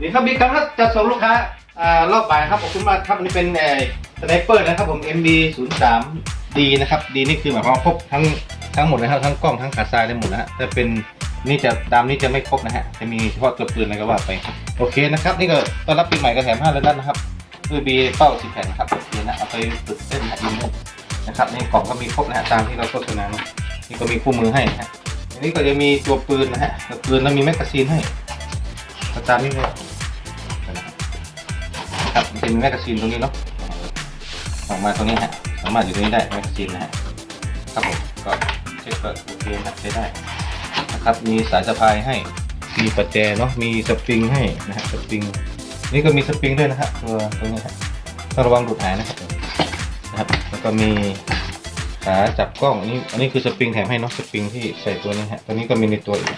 นี่ครับมีครั้งครับจะส่งลูกค้าอ่ารอบบ่ายครับขอบคุณมากครับอันนี้เป็นเอ่อสไนเปอร์นะครับผม MB 0 3 D นะครับ D นี่คือหมายความว่าครบทั้งทั้งหมดนะครับทั้งกล้องทั้งขาทรายได้หมดนะฮะแต่เป็นนี่จะดำนี่จะไม่ครบนะฮะจะมีเฉพาะตัวปืนอะไรก็ว่าไปโอเคนะครับ นี่ก็ต้อนรับปีใหม่ก็แถม5แล้วด้านนะครับคือบีเป้าสิบแผ่นนะครับโอเคนะเอาไปฝึกเล่นหัดยิงเล่นนะครับในกล่องก็มีครบนะฮะตามที่เราโฆษณานะนี่ก็มีคู่มือให้นะฮะอันนี้ก็จะมีตัวปืนนะฮะตัวปืนแล้วมีแมกกาซีนให้ตามนี้เลย ครับมันจะมีแมกกาซีนตรงนี้เนาะออกมาตรงนี้ฮะสามารถอยู่ตรงนี้ได้แมกกาซีนนะฮะครับผมก็เช็คก็โอเคนะใช้ได้นะครับมีสายสะพายให้มีประแจเนาะมีสปริงให้นะฮะสปริงนี่ก็มีสปริงด้วยนะฮะตัวตรงนี้ฮะต้องระวังดูดหายนะครับนะครับแล้วก็มีขาจับกล้องอันนี้อันนี้คือสปริงแถมให้เนาะสปริงที่ใส่ตัวนี้ฮะตัวนี้ก็มีในตัวอีก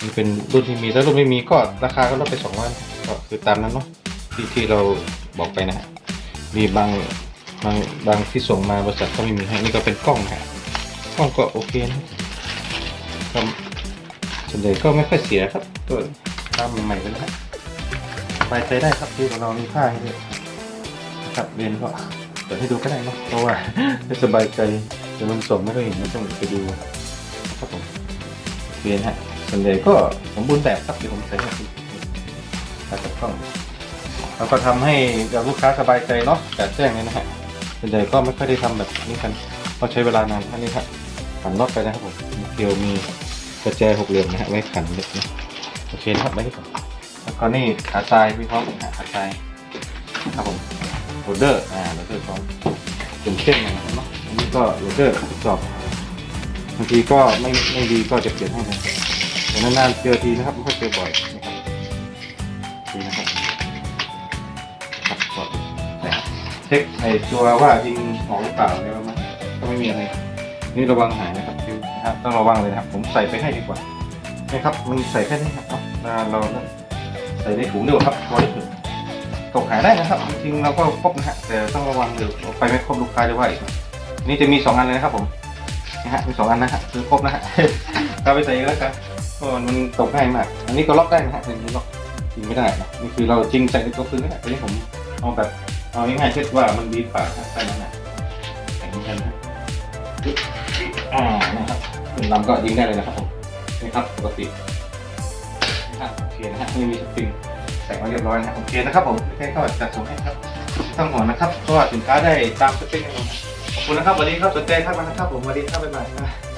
มันเป็นรุ่นที่มีถ้ารุ่นไม่มีก็ราคาก็ลดไปสองร้อยก็คือตามนั้นเนาะที่ที่เราบอกไปนะฮะมีบางบางบางที่ส่งมาบริษัทก็ไม่มีให้นี่ก็เป็นกล้องฮะกล้องก็โอเคนะก็ส่วนใหญ่ก็ไม่ค่อยเสียครับก็ตามใหม่ๆกันนะฮะสบายใจได้ครับที่ของเรามีผ้าให้ด้วยครับเรียนก็เปิดให้ดูก็ได้เนาะเพราะว่าให้สบายใจแต่มันส่งไม่ค่อยเห็นไม่ต้องไปดูครับผมเรียนฮะ ส่วนใหญ่ก็สมบูรณ์แบบครับเดี๋ยวผมใส่ให้ดูตาจับกล้องเราก็ทำให้กับลูกค้าสบายใจเนาะแต่แจ้งเลยนะฮะส่วนใหญ่ก็ไม่ค่อยได้ทำแบบนี้กันเพราะใช้เวลานานอันนี้ครับขันน็อตไปนะครับผมเกลียวมีกระแจหกเหลี่ยมนะฮะไว้ขันเล็กนะโอเคนะครับไม่ได้ก่อนแล้วก็นี่ขาทรายพี่พร้อมนะขาทรายครับผมโรเดอร์อ่าโรเดอร์พร้อมเป็นเส้นนะครับเนาะอันนี้ก็โรเดอร์ทดสอบบางทีก็ไม่ไม่ดีก็จะเปลี่ยนให้นะ แต่นานๆเจอทีนะครับไม่ค่อยเจอบ่อยนะครับดีนะครับครับก็แต่เช็คไอ้ตัวว่ายิงออกหรือเปล่าเนี่ยมันก็ไม่มีอะไรนี่ระวังหายนะครับคือนะครับต้องระวังเลยนะครับ ผมใส่ไปให้ดีกว่านะครับมันใส่แค่นี้ครับเนาะเราใส่ในถุงเดียวาครับตัวนี้ตกหายได้นะครับ จริงเราก็ครบนะฮะแต่ต้องระวังเดี๋ยวไปไม่ครบลูกค้าจะว่าอีกนี่จะมีสองอันเลยนะครับผมนะฮะมีสองอันนะฮะคือครบนะฮะเอาไปใส่อีกแล้วกัน มันตกง่ายมาก อันนี้ก็ล็อกได้นะฮะอันนี้ล็อกจริงไม่ได้นะนี่คือเราจริงใส่ในตัวปืนไม่ได้อันนี้ผมเอาแบบเอาง่ายๆเช่นว่ามันดีกว่าฮะใส่นั่นนะแข่งกันนะอ่านะครับคุณลำก็ยิงได้เลยนะครับผมนี่ครับปกตินะครับโอเคนะฮะนี่มีสปริงใส่มาเรียบร้อยนะฮะโอเคนะครับผมแค่ก็จัดส่งให้ครับต้องห่วงนะครับเพราะว่าสินค้าได้ตามสเปคแน่นอนขอบคุณนะครับวันนี้ครับสนใจทักมานะครับผมวัสดีครับบ๊ายบาย